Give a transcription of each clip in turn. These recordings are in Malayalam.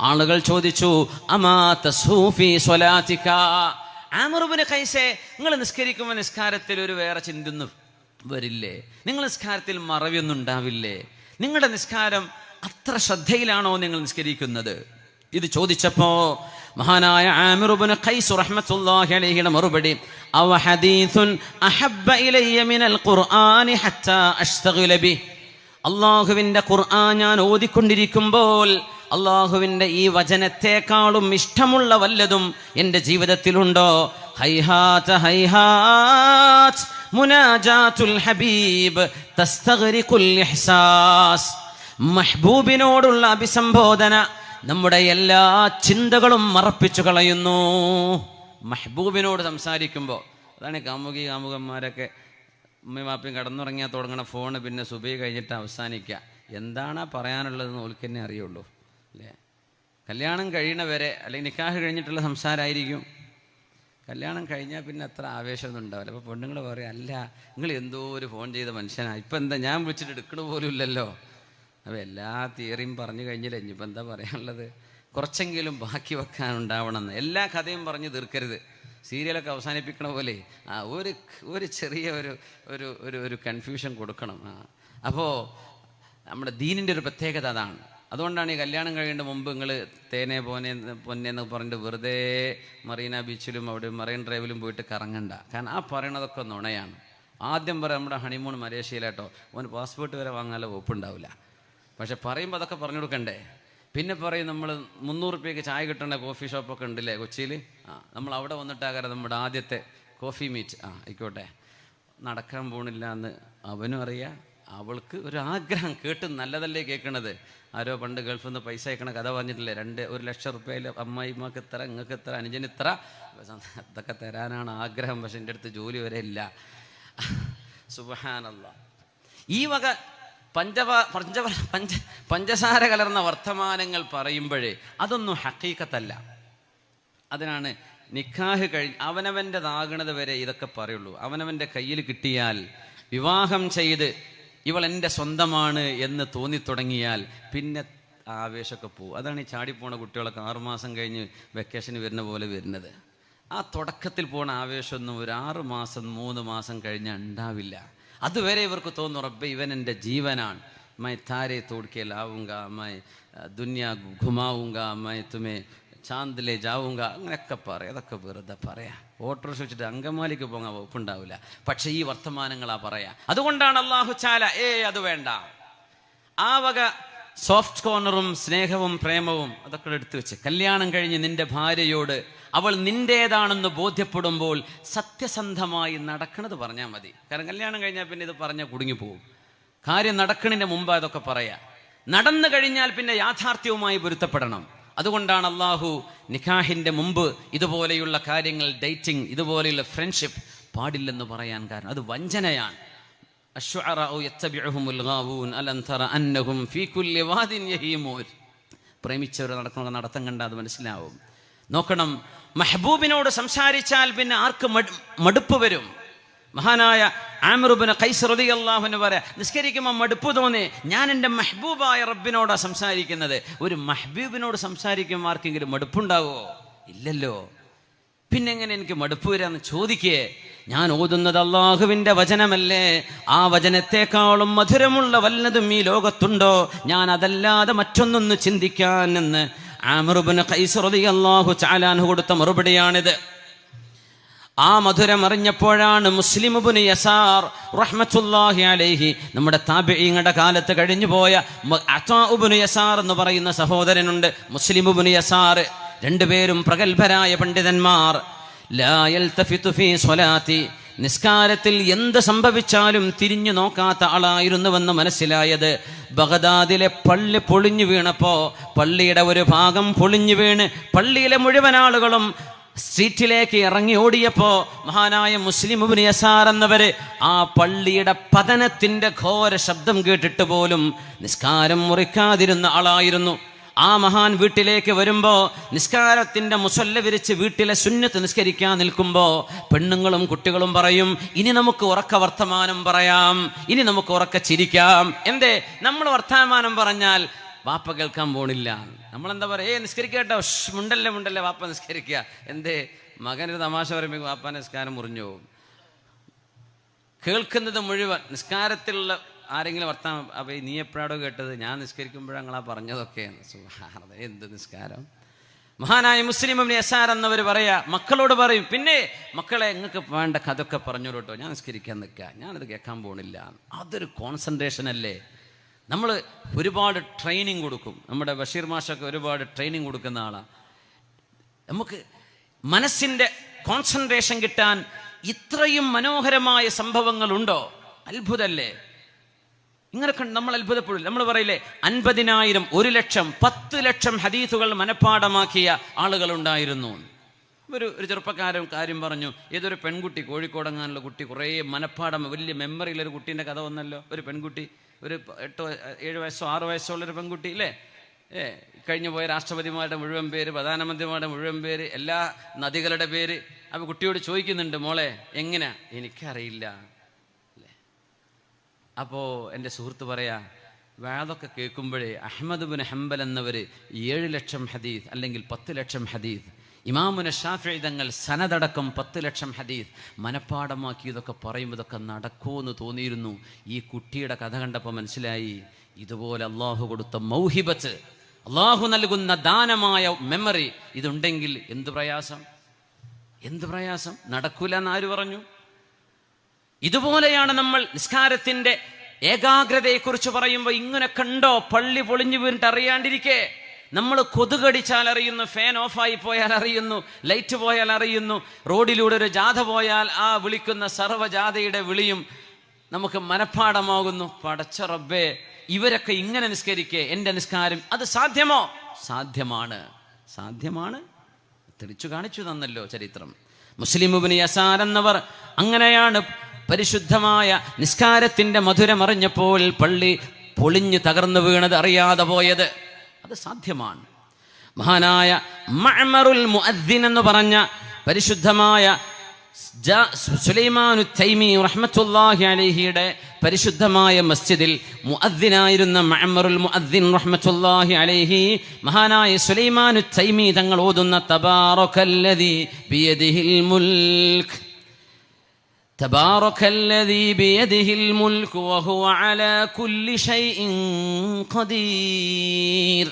ആളുകൾ ചോദിച്ചു അമാ തസൂഫി കൈസേ നിങ്ങൾ നിസ്കരിക്കുമ്പോൾ നിസ്കാരത്തിൽ ഒരു വേറെ ചിന്തൊന്നും വരില്ലേ? നിങ്ങൾ നിസ്കാരത്തിൽ മറവിയൊന്നും ഉണ്ടാവില്ലേ? നിങ്ങളുടെ നിസ്കാരം അത്ര ശ്രദ്ധയിലാണോ നിങ്ങൾ നിസ്കരിക്കുന്നത്? ഇത് ചോദിച്ചപ്പോ മഹാനായ ആമിറുബിന് ഖൈസ് റഹ്മത്തുള്ളാഹി മറുപടി അവ ഹദീസുൻ അഹബ്ബ ഇലയ്യ മിനൽ ഖുർആനി ഹത്താ അഷ്തഗില ബി അള്ളാഹുവിന്റെ ഖുർആൻ ഞാൻ ഓതിക്കൊണ്ടിരിക്കുമ്പോൾ അള്ളാഹുവിന്റെ ഈ വചനത്തെക്കാളും ഇഷ്ടമുള്ള വല്ലതും എന്റെ ജീവിതത്തിലുണ്ടോ? ഹൈഹാത്ത് ഹൈഹാത്ത് മുനാജാത്തുൽ ഹബീബ് തസ്തകരിക്കുൽ ഇഹ്സാസ്. മഹ്ബൂബിനോടുള്ള അഭിസംബോധന നമ്മുടെ എല്ലാ ചിന്തകളും മറപ്പിച്ചു കളയുന്നു. മഹ്ബൂബിനോട് സംസാരിക്കുമ്പോൾ അതാണ് കാമുകി കാമുകന്മാരൊക്കെ ഉമ്മയും വാപ്പയും കടന്നുറങ്ങിയാൽ തുടങ്ങണ ഫോണ് പിന്നെ സുബൈ കഴിഞ്ഞിട്ട് അവസാനിക്കുക എന്താണ് പറയാനുള്ളതെന്ന് ഓൽക്ക് തന്നെ അറിയുള്ളൂ. അല്ലേ? കല്യാണം കഴിയണ വരെ അല്ലെങ്കിൽ നിക്കാഹ് കഴിഞ്ഞിട്ടുള്ള സംസാരമായിരിക്കും കല്യാണം കഴിഞ്ഞാൽ പിന്നെ അത്ര ആവേശമൊന്നും ഉണ്ടാവില്ല. അപ്പോൾ പെണ്ണുങ്ങൾ പറയും അല്ല നിങ്ങൾ എന്തോ ഒരു ഫോൺ ചെയ്ത മനുഷ്യനാണ് ഇപ്പം എന്താ ഞാൻ വിളിച്ചിട്ട് എടുക്കണ പോലും ഇല്ലല്ലോ. അപ്പോൾ എല്ലാ തിയറിയും പറഞ്ഞു കഴിഞ്ഞില്ല? ഇനിയിപ്പോൾ എന്താ പറയാനുള്ളത്? കുറച്ചെങ്കിലും ബാക്കി വെക്കാൻ ഉണ്ടാവണമെന്ന് എല്ലാ കഥയും പറഞ്ഞ് തീർക്കരുത്. സീരിയലൊക്കെ അവസാനിപ്പിക്കണ പോലെ ആ ഒരു ഒരു ചെറിയ ഒരു ഒരു ഒരു കൺഫ്യൂഷൻ കൊടുക്കണം. ആ അപ്പോൾ നമ്മുടെ ദീനിന്റെ ഒരു പ്രത്യേകത അതാണ്. അതുകൊണ്ടാണ് ഈ കല്യാണം കഴിയേണ്ട മുമ്പ് നിങ്ങൾ തേനെ പോനെ പൊന്നെ എന്ന് പറഞ്ഞിട്ട് വെറുതെ മറീന ബീച്ചിലും അവിടെ മറൈൻ ഡ്രൈവിലും പോയിട്ട് കറങ്ങണ്ട. കാരണം ആ പറയണതൊക്കെ നുണയാണ്. ആദ്യം പറയാം നമ്മുടെ ഹണിമൂൺ മലേഷ്യയിലാട്ടോ. ഓന് പാസ്പോർട്ട് വരെ വാങ്ങാനുള്ള ഒപ്പുണ്ടാവില്ല പക്ഷെ പറയുമ്പോൾ അതൊക്കെ പറഞ്ഞു കൊടുക്കണ്ടേ? പിന്നെ പറയും നമ്മൾ മുന്നൂറ് റുപ്യക്ക് ചായ കിട്ടേണ്ട കോഫി ഷോപ്പൊക്കെ ഉണ്ടല്ലേ കൊച്ചിയിൽ ആ നമ്മൾ അവിടെ വന്നിട്ടാകാരം നമ്മുടെ ആദ്യത്തെ കോഫി മീറ്റ് ആ ആയിക്കോട്ടെ. നടക്കാൻ പോണില്ല എന്ന് അവനും അറിയാം. അവൾക്ക് ഒരു ആഗ്രഹം കേട്ട് നല്ലതല്ലേ കേൾക്കണത് ആരോ പണ്ട് ഗൾഫിൽ നിന്ന് പൈസ അയക്കണ കഥ പറഞ്ഞിട്ടില്ലേ? രണ്ട് ഒരു ലക്ഷം റുപ്യയിൽ അമ്മായിമ്മക്ക് ഇത്ര നിങ്ങൾക്ക് ഇത്ര അനുജന് ഇത്ര. അതൊക്കെ തരാനാണ് ആഗ്രഹം പക്ഷെ എന്റെ അടുത്ത് ജോലി വരെ ഇല്ല. സുബഹാനല്ല. ഈ വക പഞ്ചവ പഞ്ച പഞ്ച പഞ്ചസാര കലർന്ന വർത്തമാനങ്ങൾ പറയുമ്പോഴേ അതൊന്നും ഹക്കീക്കത്തല്ല. അതിനാണ് നിക്കാഹ് കഴിഞ്ഞ് അവനവന്റെതാകണത് വരെ ഇതൊക്കെ പറയുള്ളൂ. അവനവന്റെ കയ്യിൽ കിട്ടിയാൽ വിവാഹം ചെയ്ത് ഇവൾ എന്റെ സ്വന്തമാണ് എന്ന് തോന്നിത്തുടങ്ങിയാൽ പിന്നെ ആവേശമൊക്കെ പോവും. അതാണ് ഈ ചാടിപ്പോണ കുട്ടികളൊക്കെ ആറുമാസം കഴിഞ്ഞ് വെക്കേഷന് വരുന്ന പോലെ വരുന്നത്. ആ തുടക്കത്തിൽ പോണ ആവേശമൊന്നും ഒരു ആറ് മാസം മൂന്ന് മാസം കഴിഞ്ഞാൽ ഉണ്ടാവില്ല. അതുവരെ ഇവർക്ക് തോന്നുന്നു റബ്ബെ ഇവൻ എന്റെ ജീവനാണ്. മൈ താരെ തോടുക്കെ ലാവുങ്ക മൈ ദുന്യ ഘുമാവുങ്ക മൈ തുമേ ചാന്ദിലെ ജാവുങ്ക അങ്ങനെയൊക്കെ പറയാം. അതൊക്കെ വെറുതെ പറയാം. ഓട്ടോറിക്ഷ വെച്ചിട്ട് അങ്കമാലിക്ക് പോകാൻ വകുപ്പുണ്ടാവില്ല പക്ഷേ ഈ വർത്തമാനങ്ങളാ പറയാ. അതുകൊണ്ടാണ് അള്ളാഹു ചാല ഏ അത് വേണ്ട. ആ വക സോഫ്റ്റ് കോർണറും സ്നേഹവും പ്രേമവും അതൊക്കെ എടുത്തു വെച്ച്. കല്യാണം കഴിഞ്ഞ് നിന്റെ ഭാര്യയോട് അവൾ നിന്റേതാണെന്ന് ബോധ്യപ്പെടുമ്പോൾ സത്യസന്ധമായി നടക്കണത് പറഞ്ഞാൽ മതി. കാരണം കല്യാണം കഴിഞ്ഞാൽ പിന്നെ ഇത് പറഞ്ഞാൽ കുടുങ്ങിപ്പോവും കാര്യം നടക്കണിന്റെ മുമ്പ് അതൊക്കെ പറയാ. നടന്നു കഴിഞ്ഞാൽ പിന്നെ യാഥാർത്ഥ്യവുമായി പൊരുത്തപ്പെടണം. അതുകൊണ്ടാണ് അള്ളാഹു നിഖാഹിന്റെ മുമ്പ് ഇതുപോലെയുള്ള കാര്യങ്ങൾ ഡേറ്റിംഗ് ഇതുപോലെയുള്ള ഫ്രണ്ട്ഷിപ്പ് പാടില്ലെന്ന് പറയാൻ കാരണം. അത് വഞ്ചനയാണ്. പ്രേമിച്ചവർ നടക്കുന്ന നടത്തം കണ്ട അത് മനസ്സിലാവും. നോക്കണം മെഹബൂബിനോട് സംസാരിച്ചാൽ പിന്നെ ആർക്ക് മടുപ്പ് വരും? മഹാനായ ആമിറുബിന് കൈസറുദി അള്ളാഹുന് പറയാ നിസ്കരിക്കുമ്പോൾ മടുപ്പ് തോന്നി. ഞാൻ എന്റെ മെഹബൂബായ റബ്ബിനോടാണ് സംസാരിക്കുന്നത്. ഒരു മെഹബൂബിനോട് സംസാരിക്കുമ്പോൾ ആർക്കെങ്കിലും മടുപ്പുണ്ടാവോ? ഇല്ലല്ലോ. പിന്നെ എങ്ങനെ എനിക്ക് മടുപ്പ് വരാന്ന് ചോദിക്കേ. ഞാൻ ഓതുന്നത് അള്ളാഹുവിന്റെ വചനമല്ലേ. ആ വചനത്തെക്കാളും മധുരമുള്ള വല്ലതും ഈ ലോകത്തുണ്ടോ? ഞാൻ അതല്ലാതെ മറ്റൊന്നൊന്ന് ചിന്തിക്കാൻ എന്ന് ആമറുബിന് കൈസറുദി അള്ളാഹു ചാലാൻ കൊടുത്ത മറുപടിയാണിത്. ആ മധുരം അറിഞ്ഞപ്പോഴാണ് മുസ്ലിമുബുന് യസാർ റഹ്മത്തുല്ലാഹി അലൈഹി നമ്മുടെ താബിങ്ങളുടെ കാലത്ത് കഴിഞ്ഞു പോയ മ- യസാർ എന്ന് പറയുന്ന സഹോദരനുണ്ട് മുസ്ലിമുബുന് യസാർ. രണ്ടുപേരും പ്രഗത്ഭരായ പണ്ഡിതന്മാർ. നിസ്കാരത്തിൽ എന്ത് സംഭവിച്ചാലും തിരിഞ്ഞു നോക്കാത്ത ആളായിരുന്നുവെന്ന് മനസ്സിലായത്. ബഗദാദിലെ പള്ളി പൊളിഞ്ഞു വീണപ്പോൾ പള്ളിയുടെ ഒരു ഭാഗം പൊളിഞ്ഞു വീണ് പള്ളിയിലെ മുഴുവൻ ആളുകളും സ്ട്രീറ്റിലേക്ക് ഇറങ്ങി ഓടിയപ്പോ മഹാനായ മുസ്ലിം ഇബ്നു യസാർ എന്നവര് ആ പള്ളിയുടെ പതനത്തിന്റെ ഘോര ശബ്ദം കേട്ടിട്ട് പോലും നിസ്കാരം മുറിക്കാതിരുന്ന ആളായിരുന്നു. ആ മഹാൻ വീട്ടിലേക്ക് വരുമ്പോ നിസ്കാരത്തിന്റെ മുസല്ല വിരിച്ച് വീട്ടിലെ സുന്നത്ത് നിസ്കരിക്കാൻ നിൽക്കുമ്പോ പെണ്ണുങ്ങളും കുട്ടികളും പറയും ഇനി നമുക്ക് ഉറക്ക വർത്തമാനം പറയാം ഇനി നമുക്ക് ഉറക്ക ചിരിക്കാം. എന്തേ? നമ്മൾ വർത്തമാനം പറഞ്ഞാൽ വാപ്പ കേൾക്കാൻ പോണില്ല. നമ്മളെന്താ പറയുക ഏ നിസ്കരിക്കട്ടോ മുണ്ടല്ലേ മുണ്ടല്ലേ വാപ്പ നിസ്കരിക്കുക എന്തേ? മകനൊരു തമാശ പറയുമ്പോൾ വാപ്പ നിസ്കാരം മുറിഞ്ഞു പോകും. കേൾക്കുന്നത് മുഴുവൻ നിസ്കാരത്തിലുള്ള ആരെങ്കിലും വർത്താനം അപ്പൊ നീ എപ്പോഴാടോ കേട്ടത്? ഞാൻ നിസ്കരിക്കുമ്പോഴാങ്ങളാ പറഞ്ഞതൊക്കെയാണ് സുബ്ഹാനല്ലാഹ്, എന്ത് നിസ്കാരം? മഹാനായ മുസ്ലിം ഇബ്നു യസാർ എന്നവർ പറയാ മക്കളോട് പറയും പിന്നെ മക്കളെ നിങ്ങൾക്ക് വേണ്ട കഥൊക്കെ പറഞ്ഞു കേട്ടോ ഞാൻ നിസ്കരിക്കാൻ നിൽക്കുക ഞാനത് കേൾക്കാൻ പോണില്ല. അതൊരു കോൺസെൻട്രേഷൻ അല്ലേ? നമ്മൾ ഒരുപാട് ട്രെയിനിങ് കൊടുക്കും. നമ്മുടെ ബഷീർ മാഷൊക്കെ ഒരുപാട് ട്രെയിനിങ് കൊടുക്കുന്ന ആളാണ് നമുക്ക് മനസ്സിന്റെ കോൺസെൻട്രേഷൻ കിട്ടാൻ ഇത്രയും മനോഹരമായ സംഭവങ്ങളുണ്ടോ? അത്ഭുതല്ലേ? ഇങ്ങനെ കണ്ട് നമ്മൾ അത്ഭുതപ്പെടും. നമ്മൾ പറയില്ലേ അൻപതിനായിരം ഒരു ലക്ഷം പത്ത് ലക്ഷം ഹദീസുകൾ മനഃപ്പാടമാക്കിയ ആളുകളുണ്ടായിരുന്നു. ഒരു ഒരു ചെറുപ്പക്കാരൻ കാര്യം പറഞ്ഞു ഏതൊരു പെൺകുട്ടി കോഴിക്കോടങ്ങാനുള്ള കുട്ടി കുറേ മനഃപ്പാടം വലിയ മെമ്മറിയിലൊരു കുട്ടീന്റെ കഥ വന്നല്ലോ ഒരു പെൺകുട്ടി. ഒരു എട്ടോ ഏഴ് വയസ്സോ ആറ് വയസ്സോ ഉള്ളൊരു പെൺകുട്ടി ഇല്ലേ? ഏ കഴിഞ്ഞു പോയ രാഷ്ട്രപതിമാരുടെ മുഴുവൻ പേര് പ്രധാനമന്ത്രിമാരുടെ മുഴുവൻ പേര് എല്ലാ നദികളുടെ പേര്. അപ്പോൾ കുട്ടിയോട് ചോദിക്കുന്നുണ്ട് മോളെ എങ്ങനെയാ എനിക്കറിയില്ല. അപ്പോൾ എന്റെ സുഹൃത്ത് പറയാ വേദൊക്കെ കേൾക്കുമ്പോഴേ അഹമ്മദ് ബിൻ ഹംബൽ എന്നവര് ഏഴ് ലക്ഷം ഹദീദ് അല്ലെങ്കിൽ പത്ത് ലക്ഷം ഹദീദ് ഇമാമുന ഷാഫി തങ്ങൾ സനതടക്കം പത്ത് ലക്ഷം ഹദീദ് മനഃപ്പാടമാക്കി ഇതൊക്കെ പറയുമ്പോൾ ഇതൊക്കെ നടക്കുമെന്ന് തോന്നിയിരുന്നു. ഈ കുട്ടിയുടെ കഥ കണ്ടപ്പോൾ മനസ്സിലായി ഇതുപോലെ അള്ളാഹു കൊടുത്ത മൗഹിബത്ത് അള്ളാഹു നൽകുന്ന ദാനമായ മെമ്മറി ഇതുണ്ടെങ്കിൽ എന്ത് പ്രയാസം? എന്ത് പ്രയാസം? നടക്കൂല എന്ന് ആര് പറഞ്ഞു? ഇതുപോലെയാണ് നമ്മൾ നിസ്കാരത്തിന്റെ ഏകാഗ്രതയെക്കുറിച്ച് പറയുമ്പോൾ ഇങ്ങനെ കണ്ടോ? പള്ളി പൊളിഞ്ഞു വീണിട്ട് അറിയാണ്ടിരിക്കേ. നമ്മൾ കൊതുകടിച്ചാൽ അറിയുന്നു ഫാൻ ഓഫായി പോയാൽ അറിയുന്നു ലൈറ്റ് പോയാൽ അറിയുന്നു റോഡിലൂടെ ഒരു ജാഥ പോയാൽ ആ വിളിക്കുന്ന സർവജാഥയുടെ വിളിയും നമുക്ക് മനഃപ്പാടമാകുന്നു പടച്ച റബ്ബേ ഇവരൊക്കെ ഇങ്ങനെ നിസ്കരിക്കേ എന്റെ നിസ്കാരം അത് സാധ്യമോ? സാധ്യമാണ്. സാധ്യമാണ്. തെളിച്ചു കാണിച്ചു തന്നല്ലോ ചരിത്രം. മുസ്ലിം ഇബ്നു യസാർ എന്നവർ അങ്ങനെയാണ് പരിശുദ്ധമായ നിസ്കാരത്തിന്റെ മധുരമറിഞ്ഞപ്പോൾ പള്ളി പൊളിഞ്ഞു തകർന്നു വീണത് അറിയാതെ പോയത്. അത് സാധ്യമാണ്. മഹാനായ മഅമറുൽ മുഅദ്ദിൻ എന്ന് പറഞ്ഞ പരിശുദ്ധമായ സുലൈമാനു തൈമി റഹ്മത്തുല്ലാഹി അലഹിയുടെ പരിശുദ്ധമായ മസ്ജിദിൽ മുഅദ്ദിനായിരുന്ന മഅമറുൽ മുഅദ്ദിൻ റഹ്മത്തുല്ലാഹി അലൈഹി മഹാനായ സുലൈമാനു തൈമി തങ്ങൾ ഓതുന്ന തബാറകല്ലദി ബിയദിഹിൽ മുൽക്ക് تبارك الذي بيده الملك وهو على كل شيء قدير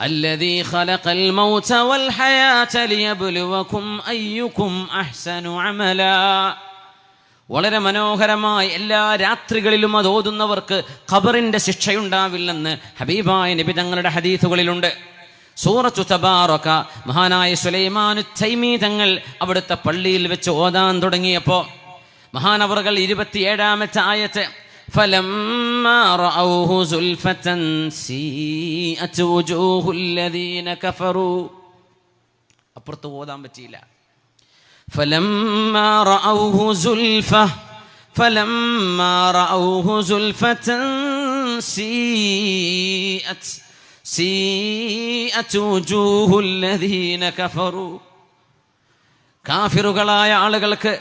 الذي خلق الموت والحياة ليبلوكم أيكم أحسن عملا വളരെ മനോഹരമായി എല്ലാ രാത്രികളിലും അത് ഓതുന്നവർക്ക് ഖബറിന്റെ ശിക്ഷയുണ്ടാവില്ലെന്ന് ഹബീബായ നബി തങ്ങളുടെ ഹദീസുകളിലുണ്ട് സൂറത്തു തബാറക മഹാനായ സുലൈമാനു തൈമി തങ്ങൾ അവിടുത്തെ പള്ളിയിൽ വെച്ച് ഓതാൻ തുടങ്ങിയപ്പോൾ മഹാനവറുകൾ ഇരുപത്തിയേഴാമത്തെ ആയത്ത് فلما رأوه زلفة سيئت وجوه الذين كفروا അപ്പുറത്ത് ഓതാൻ പറ്റിയില്ല فلما رأوه زلفة فلما رأوه زلفة سيئت കാഫിറുകളായ ആളുകൾക്ക്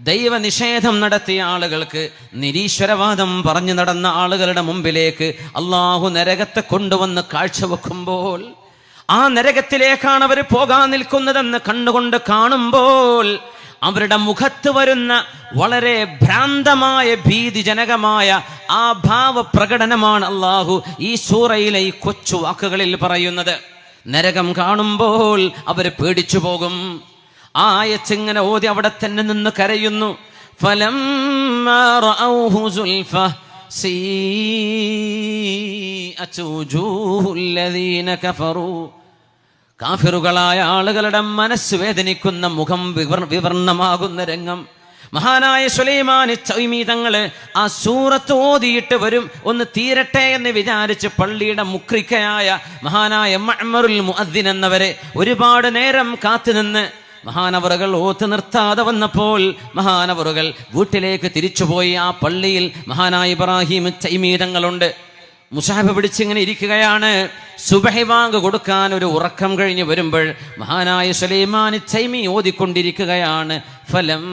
ദൈവനിഷേധം നടത്തിയ ആളുകൾക്ക് നിരീശ്വരവാദം പറഞ്ഞു നടന്ന ആളുകളുടെ മുമ്പിലേക്ക് അള്ളാഹു നരകത്തെ കൊണ്ടുവന്ന് കാഴ്ചവെക്കുമ്പോൾ ആ നരകത്തിലേക്കാണ് അവർ പോകാൻ നിൽക്കുന്നതെന്ന് കണ്ടുകൊണ്ട് കാണുമ്പോൾ അവരുടെ മുഖത്ത് വരുന്ന വളരെ ഭ്രാന്തമായ ഭീതിജനകമായ ആ ഭാവപ്രകടനമാണ് അള്ളാഹു ഈ സൂറയിലെ ഈ കൊച്ചു വാക്കുകളിൽ പറയുന്നത്. നരകം കാണുമ്പോൾ അവർ പേടിച്ചു പോകും. ആയച്ചിങ്ങനെ ഓതി അവിടെ തന്നെ നിന്ന് കരയുന്നു. ഫലം കാഫിറുകളായ ആളുകളുടെ മനസ്സ് വേദനിക്കുന്ന മുഖം വിവർണമാകുന്ന രംഗം. മഹാനായ സുലൈമാൻ ചൈമീതങ്ങൾ ആ സൂറത്ത് ഓതിയിട്ട് വരും ഒന്ന് തീരട്ടെ എന്ന് വിചാരിച്ച് പള്ളിയുടെ മുക്രിക്കയായ മഹാനായ മഹ്മറുൽ മുഅദ്ദിൻ എന്നവരെ ഒരുപാട് നേരം കാത്തുനിന്ന് മഹാനവറുകൾ ഓത്ത് നിർത്താതെ വന്നപ്പോൾ മഹാനവറുകൾ വീട്ടിലേക്ക് തിരിച്ചുപോയി. ആ പള്ളിയിൽ മഹാനായ ഇബ്രാഹിം ചൈമീതങ്ങളുണ്ട് മുസാഫ് പിടിച്ചിങ്ങനെ ഇരിക്കുകയാണ്. സുബഹി വാങ്ക് കൊടുക്കാൻ ഒരു ഉറക്കം കഴിഞ്ഞ് വരുമ്പോൾ മഹാനായ സുലൈമാൻ ചൈമി ഓതിക്കൊണ്ടിരിക്കുകയാണ്. ഫലം.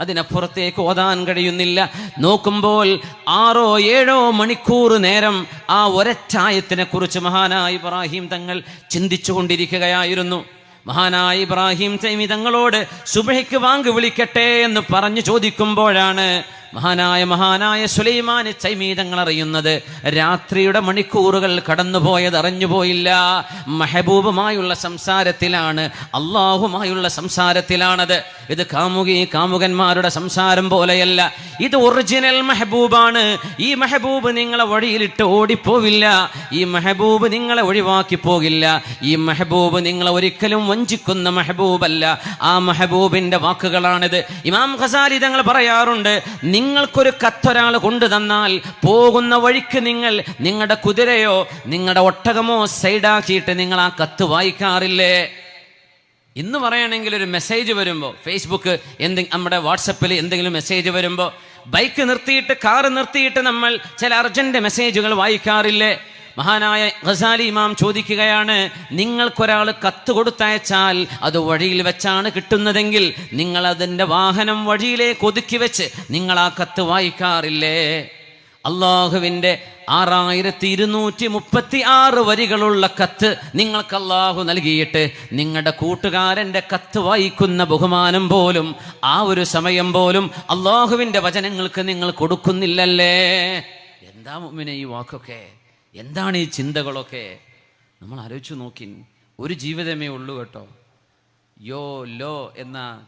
അതിനപ്പുറത്തേക്ക് ഓതാൻ കഴിയുന്നില്ല. നോക്കുമ്പോൾ ആറോ ഏഴോ മണിക്കൂർ നേരം ആ ഒരച്ചായത്തിനെ കുറിച്ച് മഹാനായ ഇബ്രാഹിം തങ്ങൾ ചിന്തിച്ചുകൊണ്ടിരിക്കുകയായിരുന്നു. മഹാനായ ഇബ്രാഹിം തൈമി തങ്ങളോട് സുബഹിക്ക് വാങ്ക് വിളിക്കട്ടെ എന്ന് പറഞ്ഞു ചോദിക്കുമ്പോഴാണ് മഹാനായ മഹാനായ സുലൈമാൻ ചൈമീതങ്ങൾ അറിയുന്നത് രാത്രിയുടെ മണിക്കൂറുകൾ കടന്നുപോയത് അറിഞ്ഞുപോയില്ല. മെഹബൂബുമായുള്ള സംസാരത്തിലാണ് അള്ളാഹുമായുള്ള സംസാരത്തിലാണത്. ഇത് കാമുകി കാമുകന്മാരുടെ സംസാരം പോലെയല്ല. ഇത് ഒറിജിനൽ മെഹബൂബാണ്. ഈ മെഹബൂബ് നിങ്ങളെ വഴിയിലിട്ട് ഓടിപ്പോവില്ല. ഈ മെഹബൂബ് നിങ്ങളെ ഒഴിവാക്കി പോകില്ല. ഈ മെഹബൂബ് നിങ്ങളെ ഒരിക്കലും വഞ്ചിക്കുന്ന മെഹബൂബല്ല. ആ മെഹബൂബിന്റെ വാക്കുകളാണിത്. ഇമാം ഖസാലി തങ്ങൾ പറയാറുണ്ട് നിങ്ങൾക്കൊരു കത്തൊരാൾ കൊണ്ടു തന്നാൽ പോകുന്ന വഴിക്ക് നിങ്ങൾ നിങ്ങളുടെ കുതിരയോ നിങ്ങളുടെ ഒട്ടകമോ സൈഡാക്കിയിട്ട് നിങ്ങൾ ആ കത്ത് വായിക്കാറില്ലേ? ഇന്ന് പറയുകയാണെങ്കിൽ ഒരു മെസ്സേജ് വരുമ്പോൾ ഫേസ്ബുക്ക് എന്തെങ്കിലും നമ്മുടെ വാട്സപ്പിൽ എന്തെങ്കിലും മെസ്സേജ് വരുമ്പോൾ ബൈക്ക് നിർത്തിയിട്ട് കാറ് നിർത്തിയിട്ട് നമ്മൾ ചില അർജന്റ് മെസ്സേജുകൾ വായിക്കാറില്ലേ? മഹാനായ ഖസാലി ഇമാം ചോദിക്കുകയാണ് നിങ്ങൾക്കൊരാൾ കത്ത് കൊടുത്തയച്ചാൽ അത് വഴിയിൽ വെച്ചാണ് കിട്ടുന്നതെങ്കിൽ നിങ്ങൾ അതിന്റെ വാഹനം വഴിയിലേക്ക് ഒതുക്കി വെച്ച് നിങ്ങൾ ആ കത്ത് വായിക്കാറില്ലേ? അള്ളാഹുവിന്റെ ആറായിരത്തി ഇരുന്നൂറ്റി മുപ്പത്തി ആറ് വരികളുള്ള കത്ത് നിങ്ങൾക്ക് അള്ളാഹു നൽകിയിട്ട് നിങ്ങളുടെ കൂട്ടുകാരന്റെ കത്ത് വായിക്കുന്ന ബഹുമാനം പോലും ആ ഒരു സമയം പോലും അള്ളാഹുവിന്റെ വചനങ്ങൾക്ക് നിങ്ങൾ കൊടുക്കുന്നില്ലല്ലേ? എന്താ മുമ്പിനെ ഈ വാക്കൊക്കെ? എന്താണ് ഈ ചിന്തകളൊക്കെ? നമ്മൾ ആലോചിച്ചു നോക്കി. ഒരു ജീവിതമേ ഉള്ളൂ കേട്ടോ. യോ ലോ എന്ന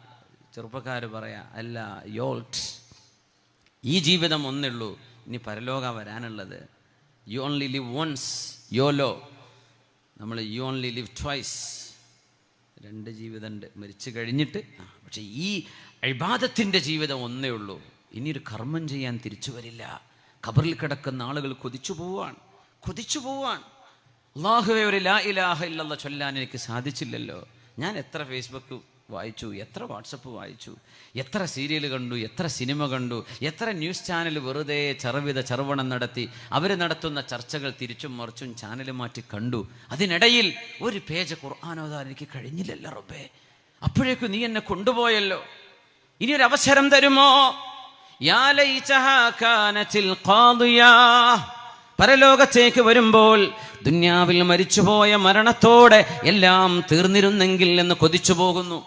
ചെറുപ്പക്കാർ പറയാ അല്ല യോൾട്ട്. ഈ ജീവിതം ഒന്നേ ഉള്ളൂ ഇനി പരലോക വരാനുള്ളത്. You only live once YOLO. നമ്മൾ യു ഓൺലി ലിവ് ട്വൈസ് രണ്ട് ജീവിതമുണ്ട്. മരിച്ചു കഴിഞ്ഞിട്ട് പക്ഷെ ഈ അഴിബാദത്തിന്റെ ജീവിതം ഒന്നേ ഉള്ളൂ. ഇനി ഒരു കർമ്മം ചെയ്യാൻ തിരിച്ചു വരില്ല. ഖബറിൽ കിടക്കുന്ന ആളുകൾ കൊതിച്ചു പോവാൻ കൊതിച്ചു പോവാണ് അള്ളാഹുവെ ഒരു ലാ ഇലാഹ ഇല്ലല്ല ചൊല്ലാൻ എനിക്ക് സാധിച്ചില്ലല്ലോ. ഞാൻ എത്ര ഫേസ്ബുക്ക് വായിച്ചു എത്ര വാട്സപ്പ് വായിച്ചു എത്ര സീരിയൽ കണ്ടു എത്ര സിനിമ കണ്ടു എത്ര ന്യൂസ് ചാനൽ വെറുതെ ചെറുവിധ ചെറുവണം നടത്തി അവർ നടത്തുന്ന ചർച്ചകൾ തിരിച്ചും മറിച്ചും ചാനൽ മാറ്റി കണ്ടു. അതിനിടയിൽ ഒരു പേജ് ഖുർആാനോദാൻ എനിക്ക് കഴിഞ്ഞില്ലല്ലോ റബ്ബേ. അപ്പോഴേക്കും നീ എന്നെ കൊണ്ടുപോയല്ലോ. ഇനി ഒരു അവസരം തരുമോ? യാ. പരലോകത്തേക്ക് വരുമ്പോൾ ദുന്യാവിൽ മരിച്ചുപോയ മരണത്തോടെ എല്ലാം തീർന്നിരുന്നെങ്കിൽ എന്ന് കൊതിച്ചു പോകുന്നു